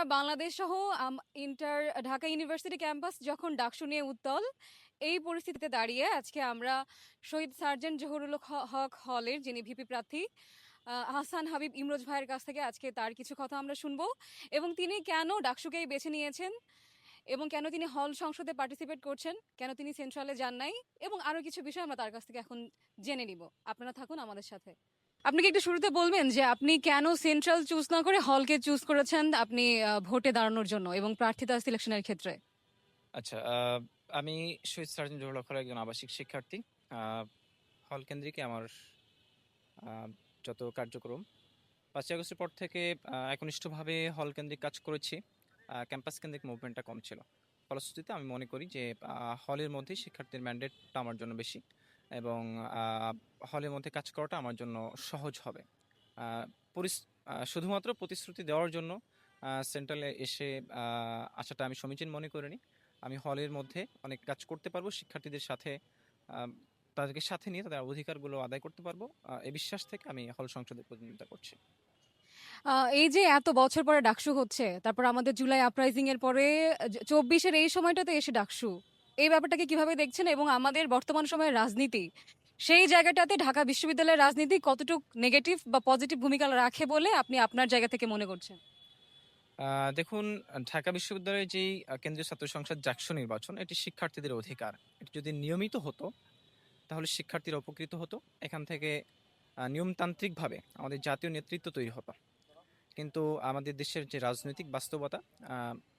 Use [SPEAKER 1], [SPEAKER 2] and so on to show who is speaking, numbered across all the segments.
[SPEAKER 1] সারা বাংলাদেশ সহ inter Dhaka university campus যখন ডাকসু নিয়ে উত্তল, এই পরিস্থিতিতে দাঁড়িয়ে আজকে আমরা শহীদ সার্জেন্ট জহুরুল হক হলের যিনি ভিপি প্রার্থী হাসান হাবিব ইমরোজ ভাইয়ের কাছ থেকে আজকে তার কিছু কথা আমরা শুনব এবং তিনি কেন ডাকসুকেই বেছে নিয়েছেন এবং কেন তিনি হল সংসদে পার্টিসিপেট করছেন, কেন তিনি সেন্ট্রালে যান নাই এবং আরও কিছু বিষয় আমরা তার কাছ থেকে এখন জেনে নিব। আপনারা থাকুন আমাদের সাথে। আপনি কি একটু শুরুতে বলবেন যে আপনি কেন সেন্ট্রাল চুজ না করে হলকে চুজ করেছেন আপনি ভোটে দাঁড়ানোর জন্য এবং প্রার্থিতা সিলেকশনের ক্ষেত্রে?
[SPEAKER 2] আচ্ছা আমি শহীদ সার্জন হকের একজন আবাসিক শিক্ষার্থী। হল কেন্দ্রিকে আমার যত কার্যক্রম। পাঁচই আগস্টের পর থেকে একনিষ্ঠভাবে হল কেন্দ্রিক কাজ করেছি। ক্যাম্পাস কেন্দ্রিক মুভমেন্টটা কম ছিল। ফলশ্রুতিতে আমি মনে করি যে হলের মধ্যেই শিক্ষার্থীর ম্যান্ডেটটা আমার জন্য বেশি। এবং হলের মধ্যে কাজ করাটা আমার জন্য সহজ হবে। শুধুমাত্র প্রতিশ্রুতি দেওয়ার জন্য সেন্ট্রালে এসে আসাটা আমি সমীচীন মনে করিনি আমি হলের মধ্যে অনেক কাজ করতে পারব, শিক্ষার্থীদের সাথে তাদেরকে সাথে নিয়ে তাদের অধিকারগুলো আদায় করতে পারব। এই বিশ্বাস থেকে আমি হল সংসদে প্রতিনিধিত্ব করছি।
[SPEAKER 1] এই যে এত বছর পরে ডাকসু হচ্ছে, তারপর আমাদের জুলাই আপরাইজিং এর পরে চব্বিশের এই সময়টাতে এসে ডাকসু। এই ব্যাপারটাকে কীভাবে দেখছেন এবং আমাদের বর্তমান সময়ের রাজনীতি? সেই জায়গাটাতে ঢাকা বিশ্ববিদ্যালয়ের রাজনীতি কতটুকু নেগেটিভ বা পজিটিভ ভূমিকা রাখে বলে আপনি আপনার জায়গা থেকে মনে করছেন?
[SPEAKER 2] দেখুন ঢাকা বিশ্ববিদ্যালয়ের যেই আহ, কেন্দ্রীয় ছাত্র সংসদ জাকসু নির্বাচন এটি শিক্ষার্থীদের অধিকার। এটি যদি নিয়মিত হতো তাহলে শিক্ষার্থীরা উপকৃত হতো। এখান থেকে নিয়মতান্ত্রিকভাবে আমাদের জাতীয় নেতৃত্ব তৈরি হতো। কিন্তু আমাদের দেশের যে রাজনৈতিক বাস্তবতা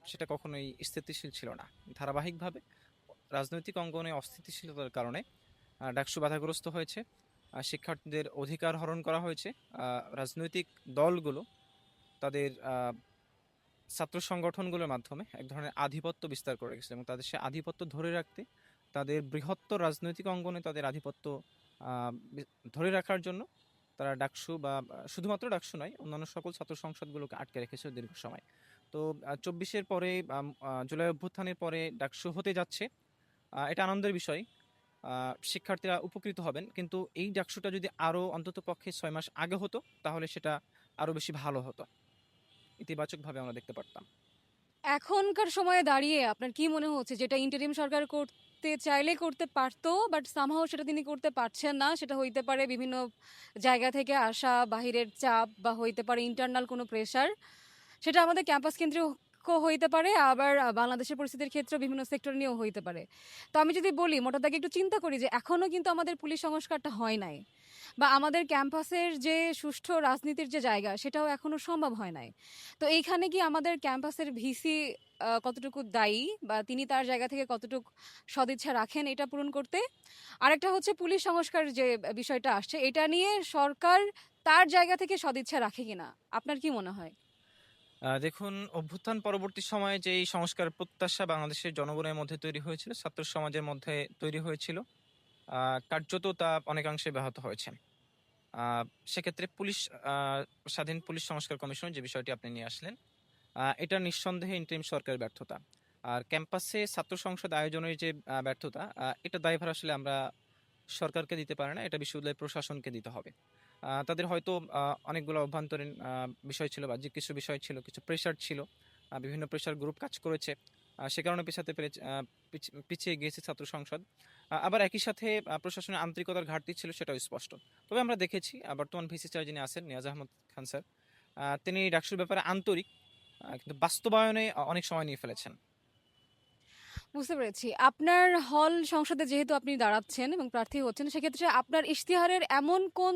[SPEAKER 2] সেটা কখনোই স্থিতিশীল ছিল না। ধারাবাহিকভাবে রাজনৈতিক অঙ্গনে অস্থিতিশীলতার কারণে ডাকসু বাধাগ্রস্ত হয়েছে। শিক্ষার্থীদের অধিকার হরণ করা হয়েছে। রাজনৈতিক দলগুলো তাদের ছাত্র সংগঠনগুলোর মাধ্যমে এক ধরনের আধিপত্য বিস্তার করে গেছে এবং তাদের সে আধিপত্য ধরে রাখতে, তাদের বৃহত্তর রাজনৈতিক অঙ্গনে তাদের আধিপত্য ধরে রাখার জন্য তারা ডাকসু বা শুধুমাত্র ডাকসু নয়, অন্যান্য সকল ছাত্র সংসদগুলোকে আটকে রেখেছে দীর্ঘ সময়। তো চব্বিশের পরে জুলাই অভ্যুত্থানের পরে ডাকসু হতে যাচ্ছে। এটা আনন্দের বিষয়। শিক্ষার্থীরা উপকৃত হবেন, কিন্তু এই ডাকসুটা যদি আরও অন্তত পক্ষে ছয় মাস আগে হতো, তাহলে সেটা আরও বেশি ভালো হতো। ইতিবাচকভাবে আমরা দেখতে পারতাম।
[SPEAKER 1] এখনকার সময়ে দাঁড়িয়ে আপনার কি মনে হচ্ছে? যেটা ইন্টারিম সরকার করতে চাইলে করতে পারতো বাট সামহাও সেটা তিনি করতে পারছেন না। সেটা হইতে পারে বিভিন্ন জায়গা থেকে আসা, বাহিরের চাপ বা হইতে পারে ইন্টারনাল কোনো প্রেশার সেটা আমাদের ক্যাম্পাস কেন্দ্রেও হইতে পারে, আবার বাংলাদেশের পরিস্থিতির ক্ষেত্রে বিভিন্ন সেক্টর নিয়েও হইতে পারে। তো আমি যদি বলি মোটা দাগে একটু চিন্তা করি যে এখনও কিন্তু আমাদের পুলিশ সংস্কারটা হয় নাই বা আমাদের ক্যাম্পাসের যে সুষ্ঠু রাজনীতির যে জায়গা, সেটাও এখনও সম্ভব হয় নাই। তো এইখানে কি আমাদের ক্যাম্পাসের ভিসি কতটুকু দায়ী বা তিনি তার জায়গা থেকে কতটুকু সদিচ্ছা রাখেন এটা পূরণ করতে? আরেকটা হচ্ছে পুলিশ সংস্কার যে বিষয়টা আসছে, এটা নিয়ে সরকার তার জায়গা থেকে সদিচ্ছা রাখে কিনা? আপনার কি মনে হয়?
[SPEAKER 2] দেখুন, অভ্যুত্থান পরবর্তী সময়ে যে এই সংস্কার প্রত্যাশা বাংলাদেশের জনগণের মধ্যে তৈরি হয়েছিল, ছাত্র সমাজের মধ্যে তৈরি হয়েছিল কার্যত তা অনেকাংশে ব্যাহত হয়েছে। সেক্ষেত্রে পুলিশ স্বাধীন পুলিশ সংস্কার কমিশন যে বিষয়টি আপনি নিয়ে আসলেন এটা নিঃসন্দেহে ইন্টারিম সরকারের ব্যর্থতা। আর ক্যাম্পাসে ছাত্র সংসদ আয়োজনের যে ব্যর্থতা এটা দায়ভার আসলে আমরা সরকারকে দিতে পারে না, এটা বিশ্ববিদ্যালয় প্রশাসনকে দিতে হবে। তাদের হয়তো অনেকগুলো অভ্যন্তরীণ বিষয় ছিল বা যে কিছু বিষয় ছিল, কিছু প্রেশার ছিল বিভিন্ন প্রেশার গ্রুপ কাজ করেছে সে কারণে পেছাতে পেরে পিছিয়ে গিয়েছে ছাত্র সংসদ। আবার একই সাথে প্রশাসনের আন্তরিকতার ঘাটতি ছিল, সেটাও স্পষ্ট। তবে আমরা দেখেছি বর্তমান ভিসি স্যার যিনি আছেন, নিয়াজ আহমদ খান স্যার তিনি ডাকসুর ব্যাপারে আন্তরিক কিন্তু বাস্তবায়নে অনেক সময় নিয়ে ফেলেছেন।
[SPEAKER 1] বুঝতে পেরেছি। আপনার হল সংসদে যেহেতু আপনি দাঁড়াচ্ছেন এবং প্রার্থী হচ্ছেন, সেক্ষেত্রে আপনার ইশতেহারের এমন কোন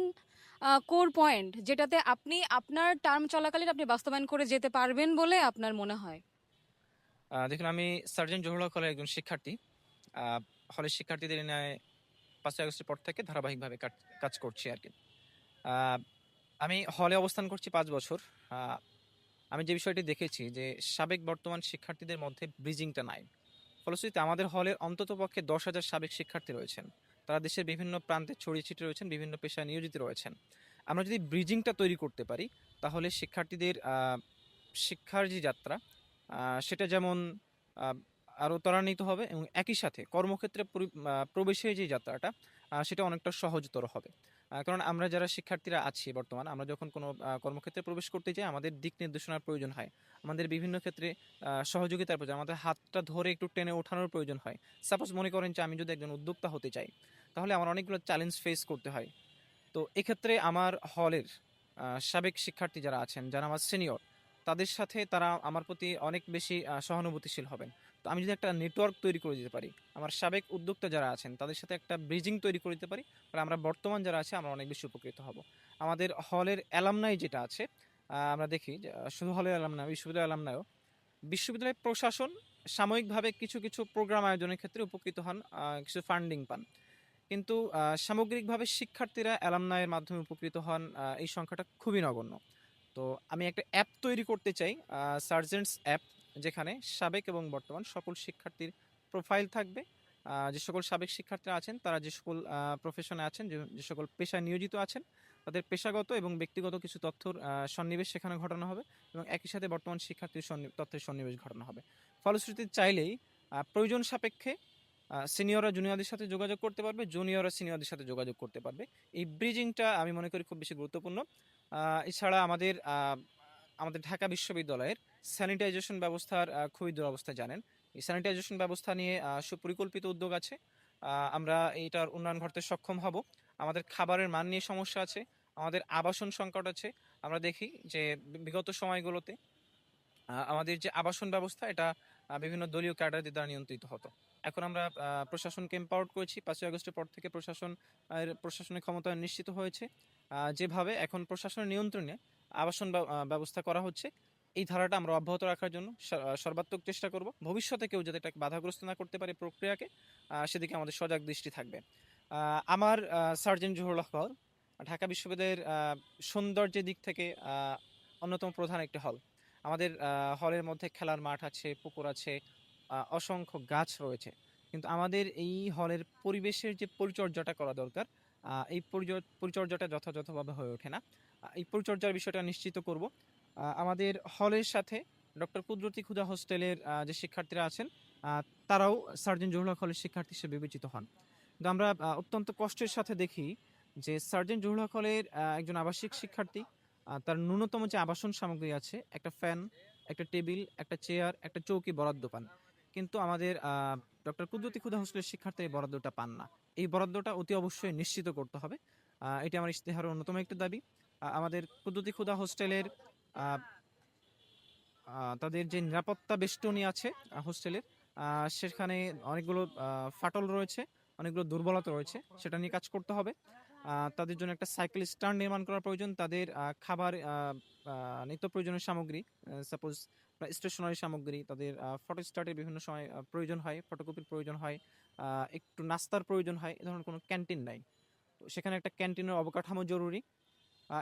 [SPEAKER 1] কোর পয়েন্ট যেটাতে আপনি আপনার টার্ম চলাকালীন আপনি বাস্তবায়ন করে যেতে পারবেন বলে আপনার মনে হয়?
[SPEAKER 2] দেখুন, আমি সার্জেন্ট জহুরুল হক হলের একজন শিক্ষার্থী। হলের শিক্ষার্থীদের নিয়ে পাঁচই আগস্টের পর থেকে ধারাবাহিকভাবে কাজ করছি আর কি। আমি হলে অবস্থান করছি পাঁচ বছর। আমি যে বিষয়টি দেখেছি যে সাবেক বর্তমান শিক্ষার্থীদের মধ্যে ব্রিজিংটা নাই। ফলশ্রুতিতে আমাদের হলের অন্তত পক্ষে দশ হাজার সাবেক শিক্ষার্থী রয়েছেন। তারা দেশের বিভিন্ন প্রান্তে ছড়িয়ে ছিটিয়ে রয়েছেন, বিভিন্ন পেশায় নিয়োজিত রয়েছেন। আমরা যদি ব্রিজিংটা তৈরি করতে পারি, তাহলে শিক্ষার্থীদের শিক্ষার যে যাত্রা সেটা যেমন আরও ত্বরান্বিত হবে এবং একই সাথে কর্মক্ষেত্রে প্রবেশের যে যাত্রাটা সেটা অনেকটা সহজতর হবে। কারণ আমরা যারা শিক্ষার্থীরা আছি বর্তমান, আমরা যখন কোনো কর্মক্ষেত্রে প্রবেশ করতে যাই, আমাদের দিক নির্দেশনার প্রয়োজন হয়। আমাদের বিভিন্ন ক্ষেত্রে সহযোগিতার প্রয়োজন, আমাদের হাতটা ধরে একটু টেনে ওঠানোর প্রয়োজন হয়। সাপোজ মনে করেন যে আমি যদি একজন উদ্যোক্তা হতে চাই, তাহলে আমার অনেকগুলো চ্যালেঞ্জ ফেস করতে হয়। তো এক্ষেত্রে আমার হলের সাবেক শিক্ষার্থী যারা আছেন, যারা আমার সিনিয়র তাদের সাথে তারা আমার প্রতি অনেক বেশি সহানুভূতিশীল হবেন। তো আমি যদি একটা নেটওয়ার্ক তৈরি করে দিতে পারি, আমার সাবেক উদ্যোক্তা যারা আছেন, তাদের সাথে একটা ব্রিজিং তৈরি করে দিতে পারি, তাহলে আমরা বর্তমান যারা আছে, আমরা অনেক বেশি উপকৃত হব। আমাদের হলের অ্যালামনাই যেটা আছে আমরা দেখি শুধু হলের অ্যালামনাই বিশ্ববিদ্যালয় অ্যালামনাইও বিশ্ববিদ্যালয় প্রশাসন সাময়িকভাবে কিছু কিছু প্রোগ্রাম আয়োজনের ক্ষেত্রে উপকৃত হন কিছু ফান্ডিং পান। কিন্তু সামগ্রিকভাবে শিক্ষার্থীরা অ্যালামনাইয়ের মাধ্যমে উপকৃত হন এই সংখ্যাটা খুবই নগণ্য। তো আমি একটা অ্যাপ তৈরি করতে চাই সার্জেন্টস অ্যাপ, যেখানে সাবেক এবং বর্তমান সকল শিক্ষার্থীর প্রোফাইল থাকবে। যে সকল সাবেক শিক্ষার্থীরা আছেন, তারা যে সকল প্রফেশনে আছেন, যে সকল পেশায় নিয়োজিত আছেন, তাদের পেশাগত এবং ব্যক্তিগত কিছু তথ্যর সন্নিবেশ সেখানে ঘটানো হবে এবং একই সাথে বর্তমান শিক্ষার্থীর তথ্যের সন্নিবেশ ঘটানো হবে। ফলশ্রুতি চাইলেই প্রয়োজন সাপেক্ষে সিনিয়ররা জুনিয়রদের সাথে যোগাযোগ করতে পারবে, জুনিয়ররা সিনিয়রদের সাথে যোগাযোগ করতে পারবে। এই ব্রিজিংটা আমি মনে করি খুব বেশি গুরুত্বপূর্ণ। এছাড়া আমাদের আমাদের ঢাকা বিশ্ববিদ্যালয়ের স্যানিটাইজেশন ব্যবস্থার খুবই দুরবস্থা জানেন। এই স্যানিটাইজেশন ব্যবস্থা নিয়ে সুপরিকল্পিত উদ্যোগ আছে। আমরা এইটার উন্নয়ন করতে সক্ষম হব। আমাদের খাবারের মান নিয়ে সমস্যা আছে। আমাদের আবাসন সংকট আছে। আমরা দেখি যে বিগত সময়গুলোতে আমাদের যে আবাসন ব্যবস্থা, এটা বিভিন্ন দলীয় ক্যাডারদের দ্বারা নিয়ন্ত্রিত হতো। এখন আমরা প্রশাসনকে এম্পাওয়ার্ড করেছি। পাঁচই আগস্টের পর থেকে প্রশাসন প্রশাসনের ক্ষমতা নিশ্চিত হয়েছে। যেভাবে এখন প্রশাসনের নিয়ন্ত্রণে আবাসন ব্যবস্থা করা হচ্ছে, এই ধারাটা আমরা অব্যাহত রাখার জন্য সর্বাত্মক চেষ্টা করব। ভবিষ্যতে কেউ যাতে এটাকে বাধাগ্রস্ত না করতে পারে প্রক্রিয়াকে সেদিকে আমাদের সজাগ দৃষ্টি থাকবে। আমার সার্জেন্ট জহুরুল হল, ঢাকা বিশ্ববিদ্যালয়ের সৌন্দর্যের দিক থেকে অন্যতম প্রধান একটি হল। আমাদের হলের মধ্যে খেলার মাঠ আছে, পুকুর আছে অসংখ্য গাছ রয়েছে। কিন্তু আমাদের এই হলের পরিবেশের যে পরিচর্যাটা করা দরকার এই পরিচর্যাটা যথাযথভাবে হয়ে ওঠে না। এই পরিচর্যার বিষয়টা নিশ্চিত করব। আমাদের হলের সাথে ডক্টর কুদরতি ক্ষুদা হোস্টেলের যে শিক্ষার্থীরা আছেন তারাও সার্জেন্ট জহুরুল হলের শিক্ষার্থী হিসেবে বিবেচিত হন। কিন্তু আমরা অত্যন্ত কষ্টের সাথে দেখি যে সার্জেন্ট জহুরুল হলের একজন আবাসিক শিক্ষার্থী তার ন্যূনতম যে আবাসন সামগ্রী আছে, একটা ফ্যান, একটা টেবিল, একটা চেয়ার, একটা চৌকি বরাদ্দ পান। কিন্তু আমাদের ডক্টর কুদরতি ক্ষুদা হোস্টেলের শিক্ষার্থী বরাদ্দটা পান না। এই বরাদ্দটা অতি অবশ্যই নিশ্চিত করতে হবে। এটি আমার ইশতেহারের অন্যতম একটা দাবি। আমাদের কুদরতি ক্ষুদা হোস্টেলের তাদের যে নিরাপত্তা বেষ্টনী আছে হোস্টেলের সেখানে অনেকগুলো ফাটল রয়েছে, অনেকগুলো দুর্বলতা রয়েছে, সেটা নিয়ে কাজ করতে হবে। তাদের জন্য একটা সাইকেল স্ট্যান্ড নির্মাণ করা প্রয়োজন, তাদের খাবার নিত্য প্রয়োজনীয় সামগ্রী সাপোজ স্টেশনারি সামগ্রী, তাদের ফটো স্টার্টের বিভিন্ন সময় প্রয়োজন হয় ফটোকপির প্রয়োজন হয় একটু নাস্তার প্রয়োজন হয়, এ ধরনের কোনো ক্যান্টিন নাই। তো সেখানে একটা ক্যান্টিনের অবকাঠামো জরুরি।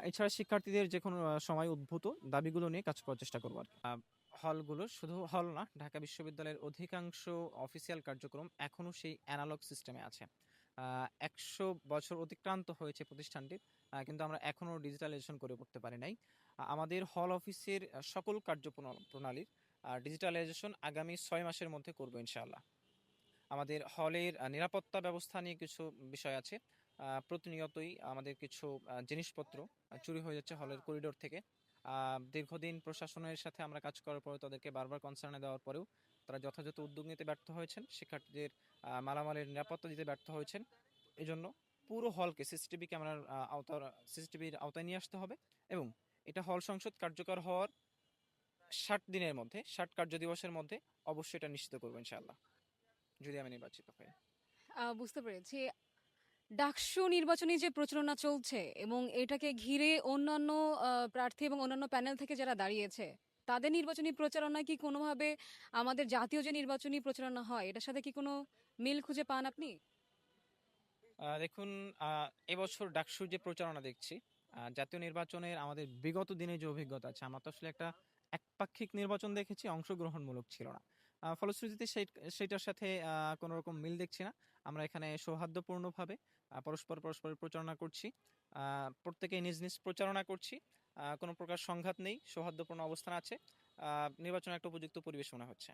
[SPEAKER 2] এছাড়া শিক্ষার্থীদের যে কোনো সময় উদ্ভূত দাবিগুলো নিয়ে কাজ করার চেষ্টা করব আর হলগুলো শুধু হল না, ঢাকা বিশ্ববিদ্যালয়ের অধিকাংশ অফিসিয়াল কার্যক্রম এখনও সেই অ্যানালগ সিস্টেমে আছে। একশো বছর অতিক্রান্ত হয়েছে প্রতিষ্ঠানটির কিন্তু আমরা এখনও ডিজিটালাইজেশন করে উঠতে পারি নাই। আমাদের হল অফিসের সকল কার্য প্রণা- প্রণালীর ডিজিটালাইজেশন আগামী ছয় মাসের মধ্যে করব ইনশাআল্লাহ। আমাদের হলের নিরাপত্তা ব্যবস্থা নিয়ে কিছু বিষয় আছে। প্রতিনিয়তই আমাদের কিছু জিনিসপত্র চুরি হয়ে যাচ্ছে হলের করিডোর থেকে। দীর্ঘদিন প্রশাসনের সাথে আমরা কাজ করার পরে তাদেরকে বারবার কনসার্নে দেওয়ার পরেও তারা যথাযথ উদ্যোগ নিতে ব্যর্থ হয়েছেন। শিক্ষার্থীদের মালামালের নিরাপত্তা দিতে ব্যর্থ হয়েছেন। এজন্য পুরো হলকে সিসিটিভি ক্যামেরার আওতা সিসিটিভির আওতায় নিয়ে আসতে হবে এবং এটা হল সংসদ কার্যকর হওয়ার ষাট দিনের মধ্যে, ষাট কার্য দিবসের মধ্যে অবশ্যই এটা নিশ্চিত করব ইনশাআল্লাহ। যদি আমি নির্বাচিত হই।
[SPEAKER 1] বুঝতে পেরেছি। ডাকসু নির্বাচনী যে প্রচারণা চলছে এবং এটাকে ঘিরে অন্যান্য প্রার্থী এবং অন্যান্য প্যানেল থেকে যারা দাঁড়িয়েছে তাদের নির্বাচনী প্রচারণা কি কোনোভাবে আমাদের জাতীয় যে নির্বাচনী প্রচারণা হয় এটার সাথে কি কোনো মিল খুঁজে পান আপনি?
[SPEAKER 2] দেখুন আহ, এবছর ডাকসুর যে প্রচারণা দেখছি জাতীয় নির্বাচনের আমাদের বিগত দিনে যে অভিজ্ঞতা আছে আমরা তো আসলে একটা একপাক্ষিক নির্বাচন দেখেছি অংশগ্রহণমূলক ছিল না। ফলশ্রুতিতে সেই- সেইটার সাথে কোনো রকম মিল দেখছি না। আমরা এখানে সৌহার্দ্যপূর্ণভাবে পরস্পর পরস্পরের প্রচারণা করছি। প্রত্যেকে নিজ নিজ প্রচারণা করছি। কোনো প্রকার সংঘাত নেই সৌহার্দ্যপূর্ণ অবস্থান আছে। আহ, নির্বাচনের একটা উপযুক্ত পরিবেশ মনে হচ্ছে।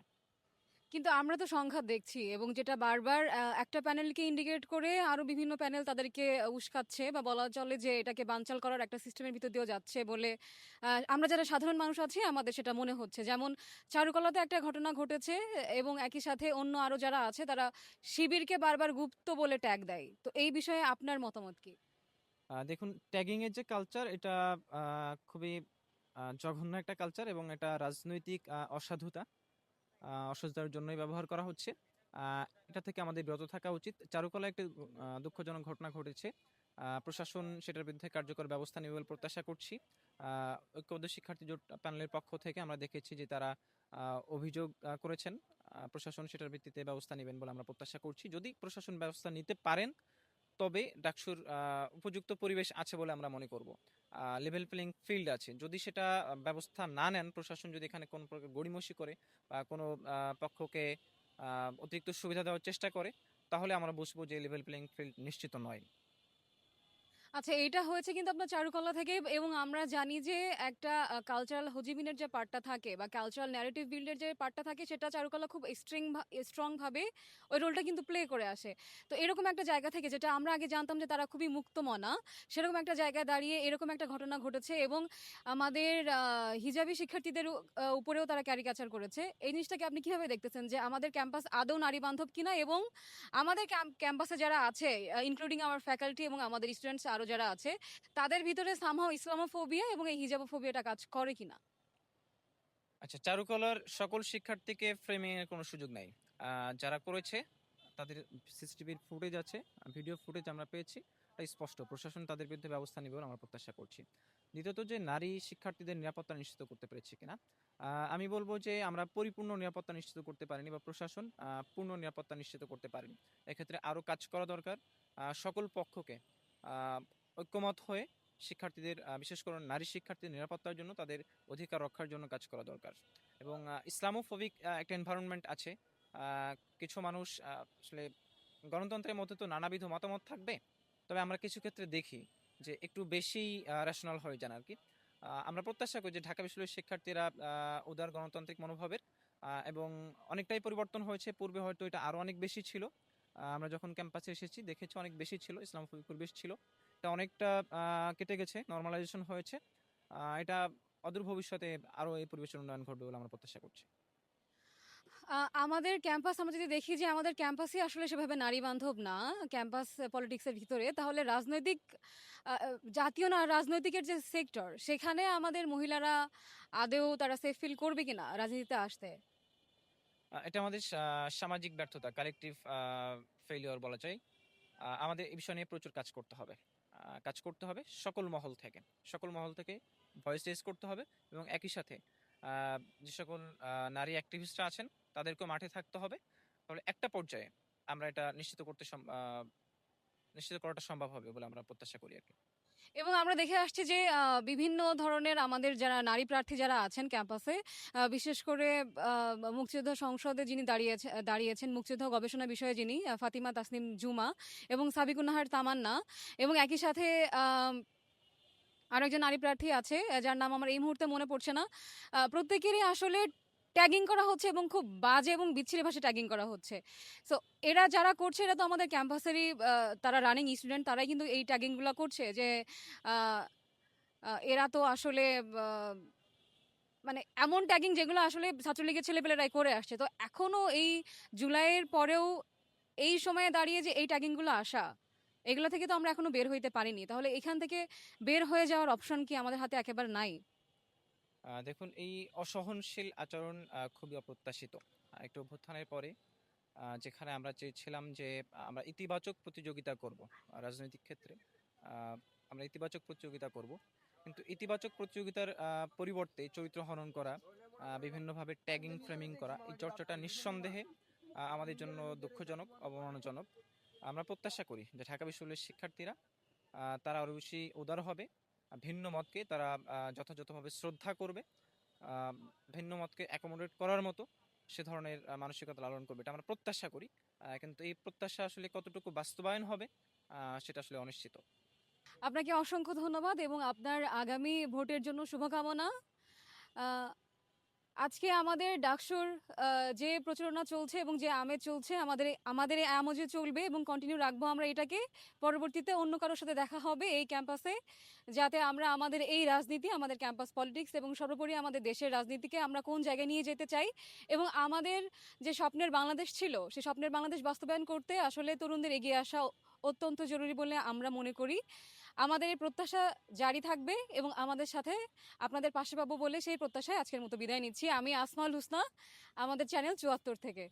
[SPEAKER 1] কিন্তু আমরা তো সংঘাত দেখছি এবং যেটা বারবার একটা প্যানেলকে ইন্ডিকেট করে আরও বিভিন্ন প্যানেল তাদেরকে উস্কাচ্ছে বা বলা চলে যে এটাকে বানচাল করার একটা সিস্টেমের ভিতর দিয়েও যাচ্ছে বলে আমরা যারা সাধারণ মানুষ আছি, আমাদের সেটা মনে হচ্ছে। যেমন চারুকলাতে একটা ঘটনা ঘটেছে এবং একই সাথে অন্য আরও যারা আছে, তারা শিবিরকে বারবার গুপ্ত বলে ট্যাগ দেয়। তো এই বিষয়ে আপনার মতামত কি?
[SPEAKER 2] দেখুন ট্যাগিং এর যে কালচার এটা খুবই জঘন্য একটা কালচার এবং এটা রাজনৈতিক অসাধুতা। অসুস্থতার জন্যই ব্যবহার করা হচ্ছে। এটা থেকে আমাদের বিরত থাকা উচিত। চারুকলা একটি দুঃখজনক ঘটনা ঘটেছে। প্রশাসন সেটার বিরুদ্ধে কার্যকর ব্যবস্থা নেবে বলে প্রত্যাশা করছি। ঐক্যবদ্ধ শিক্ষার্থী জোট প্যানেলের পক্ষ থেকে আমরা দেখেছি যে তারা অভিযোগ করেছেন। প্রশাসন সেটার ভিত্তিতে ব্যবস্থা নেবেন বলে আমরা প্রত্যাশা করছি। যদি প্রশাসন ব্যবস্থা নিতে পারেন, তবে ডাকসুর উপযুক্ত পরিবেশ আছে বলে আমরা মনে করব। লেভেল প্লেইং ফিল্ড আছে। যদি সেটা ব্যবস্থা না নেন, প্রশাসন যদি এখানে কোনো প্রকার গড়িমসি করে বা কোনো পক্ষকে অতিরিক্ত সুবিধা দেওয়ার চেষ্টা করে, তাহলে আমরা বুঝব যে লেভেল প্লেইং ফিল্ড নিশ্চিত নয়।
[SPEAKER 1] আচ্ছা এটা হয়েছে কিন্তু আপনার চারুকলা থেকে এবং আমরা জানি যে একটা কালচারাল হজিমিনের যে পার্টটা থাকে বা কালচারাল ন্যারেটিভ বিল্ডের যে পার্টটা থাকে সেটা চারুকলা খুব স্ট্রিং স্ট্রং ভাবে ওই রোলটা কিন্তু প্লে করে আসে। তো এরকম একটা জায়গা থেকে যেটা আমরা আগে জানতাম যে তারা খুবই মুক্তমনা, সেরকম একটা জায়গায় দাঁড়িয়ে এরকম একটা ঘটনা ঘটেছে এবং আমাদের হিজাবি শিক্ষার্থীদের উপরেও তারা ক্যারিকাচার করেছে। এই জিনিসটাকে আপনি কীভাবে দেখতেছেন যে আমাদের ক্যাম্পাস আদৌ নারী বান্ধব কিনা এবং আমাদের ক্যাম্পাসে যারা আছে ইনক্লুডিং আমার ফ্যাকাল্টি এবং আমাদের স্টুডেন্টস আরও যারা আছে, তাদের ভিতরে সামহাও ইসলামোফোবিয়া এবং এই হিজাবোফোবিয়াটা কাজ করে কিনা?
[SPEAKER 2] আচ্ছা চারুকলার সকল শিক্ষার্থীকে ফ্রেমিং এর কোনো সুযোগ নাই। যারা করেছে, তাদের সিসিটিভির ফুটেজ আছে ভিডিও ফুটেজ আমরা পেয়েছি। এটা স্পষ্ট, প্রশাসন তাদের বিরুদ্ধে ব্যবস্থা নেবে আমরা প্রত্যাশা করছি। দ্বিতীয়ত যে নারী শিক্ষার্থীদের নিরাপত্তা নিশ্চিত করতে পেরেছি কিনা? আমি বলব যে আমরা পরিপূর্ণ নিরাপত্তা নিশ্চিত করতে পারিনি বা প্রশাসন পূর্ণ নিরাপত্তা নিশ্চিত করতে পারেনি। এক্ষেত্রে আরও কাজ করা দরকার। সকল পক্ষকে ঐক্যমত হয়ে শিক্ষার্থীদের বিশেষ করে নারী শিক্ষার্থীদের নিরাপত্তার জন্য তাদের অধিকার রক্ষার জন্য কাজ করা দরকার। এবং ইসলামোফোবিক একটা এনভায়রনমেন্ট আছে কিছু মানুষ আসলে গণতন্ত্রের মধ্যে তো নানাবিধ মতামত থাকবে, তবে আমরা কিছু ক্ষেত্রে দেখি যে একটু বেশি রেশনাল হয়ে যান আর কি আমরা প্রত্যাশা করি যে ঢাকা বিশ্ববিদ্যালয়ের শিক্ষার্থীরা উদার গণতান্ত্রিক মনোভাবের এবং অনেকটাই পরিবর্তন হয়েছে। পূর্বে হয়তো এটা আরও অনেক বেশি ছিল আমরা যখন ক্যাম্পাসে এসেছি, দেখেছি অনেক বেশি ছিল ইসলামোফোবিক পরিবেশ ছিল। এটা অনেকটা কেটে গেছে নর্মালাইজেশন হয়েছে। এটা অদূর ভবিষ্যতে আরও এই পরিবেশের উন্নয়ন ঘটবে বলে আমরা প্রত্যাশা করছি।
[SPEAKER 1] আমাদের ক্যাম্পাস আমরা যদি দেখি যে আমাদের ক্যাম্পাসই আসলে সেভাবে নারী বান্ধব না ক্যাম্পাস পলিটিক্সের ভিতরে, তাহলে রাজনৈতিক জাতীয় না, রাজনৈতিকের যে সেক্টর সেখানে আমাদের মহিলারা আদেও তারা সেফ ফিল করবে কিনা রাজনীতিতে আসতে?
[SPEAKER 2] এটা আমাদের সামাজিক ব্যর্থতা কালেকটিভ ফেলিওর বলা যায়। আমাদের এই বিষয় নিয়ে প্রচুর কাজ করতে হবে। কাজ করতে হবে সকল মহল থেকে। সকল মহল থেকে ভয়েস রেজ করতে হবে এবং একই সাথে যে সকল নারী অ্যাক্টিভিস্টরা আছেন, তাদেরকেও মাঠে থাকতে হবে। তাহলে একটা পর্যায়ে আমরা এটা নিশ্চিত করতে নিশ্চিত করাটা সম্ভব হবে বলে আমরা প্রত্যাশা করি আর কি।
[SPEAKER 1] এবং আমরা দেখে আসছি যে বিভিন্ন ধরনের আমাদের যারা নারী প্রার্থী যারা আছেন ক্যাম্পাসে বিশেষ করে মুক্তিযোদ্ধা সংসদে যিনি দাঁড়িয়েছে দাঁড়িয়েছেন মুক্তিযুদ্ধ গবেষণা বিষয়ে যিনি ফাতিমা তাসনিম জুমা এবং সাবিকুন্নাহার তামান্না এবং একই সাথে আম, আরও একজন নারী প্রার্থী আছে যার নাম আমার এই মুহূর্তে মনে পড়ছে না। প্রত্যেকেরই আসলে ট্যাগিং করা হচ্ছে এবং খুব বাজে এবং বিচ্ছিরি ভাষায় ট্যাগিং করা হচ্ছে। সো এরা যারা করছে, এরা তো আমাদের ক্যাম্পাসেরই তারা রানিং স্টুডেন্ট তারাই কিন্তু এই ট্যাগিংগুলো করছে যে এরা তো আসলে মানে এমন ট্যাগিং যেগুলো আসলে ছাত্রলীগের ছেলেপেলেরাই করে আসছে। তো এখনও এই জুলাইয়ের পরেও এই সময়ে দাঁড়িয়ে যে এই ট্যাগিংগুলো আসা, এগুলো থেকে তো আমরা এখনও বের হইতে পারিনি। তাহলে এখান থেকে বের হয়ে যাওয়ার অপশন কি আমাদের হাতে একেবারে নাই?
[SPEAKER 2] দেখুন, এই অসহনশীল আচরণ খুবই অপ্রত্যাশিত। একটা অভ্যুত্থানের পরে যেখানে আমরা চেয়েছিলাম যে আমরা ইতিবাচক প্রতিযোগিতা করব রাজনৈতিক ক্ষেত্রে আমরা ইতিবাচক প্রতিযোগিতা করব। কিন্তু ইতিবাচক প্রতিযোগিতার পরিবর্তে চরিত্র হনন করা বিভিন্নভাবে ট্যাগিং ফ্রেমিং করা, এই চর্চাটা নিঃসন্দেহে আমাদের জন্য দুঃখজনক, অবমাননাজনক। আমরা প্রত্যাশা করি যে ঢাকা বিশ্ববিদ্যালয়ের শিক্ষার্থীরা তারা আরও বেশি উদার হবে ভিন্ন মতকে তারা যথাযথভাবে শ্রদ্ধা করবে ভিন্ন মতকে অ্যাকোমোডেট করার মতো সে ধরনের মানসিকতা লালন করবে। এটা আমরা প্রত্যাশা করি কিন্তু এই প্রত্যাশা আসলে কতটুকু বাস্তবায়ন হবে সেটা আসলে অনিশ্চিত।
[SPEAKER 1] আপনাকে অসংখ্য ধন্যবাদ এবং আপনার আগামী ভোটের জন্য শুভকামনা। আজকে আমাদের ডাকসুর যে প্রচারণা চলছে এবং যে আমেজ চলছে, আমাদের আমাদের এই আমজে চলবে এবং কন্টিনিউ রাখব আমরা এটাকে। পরবর্তীতে অন্য কারোর সাথে দেখা হবে এই ক্যাম্পাসে যাতে আমরা আমাদের এই রাজনীতি, আমাদের ক্যাম্পাস পলিটিক্স এবং সর্বোপরি আমাদের দেশের রাজনীতিকে আমরা কোন জায়গায় নিয়ে যেতে চাই এবং আমাদের যে স্বপ্নের বাংলাদেশ ছিল সেই স্বপ্নের বাংলাদেশ বাস্তবায়ন করতে আসলে তরুণদের এগিয়ে আসা অত্যন্ত জরুরি বলে আমরা মনে করি। আমাদের এই প্রত্যাশা জারি থাকবে এবং আমাদের সাথে আপনাদের পাশে পাবো বলে সেই প্রত্যাশায় আজকের মতো বিদায় নিচ্ছি। আমি আসমাল হুসনা, আমাদের চ্যানেল চুয়াত্তর থেকে।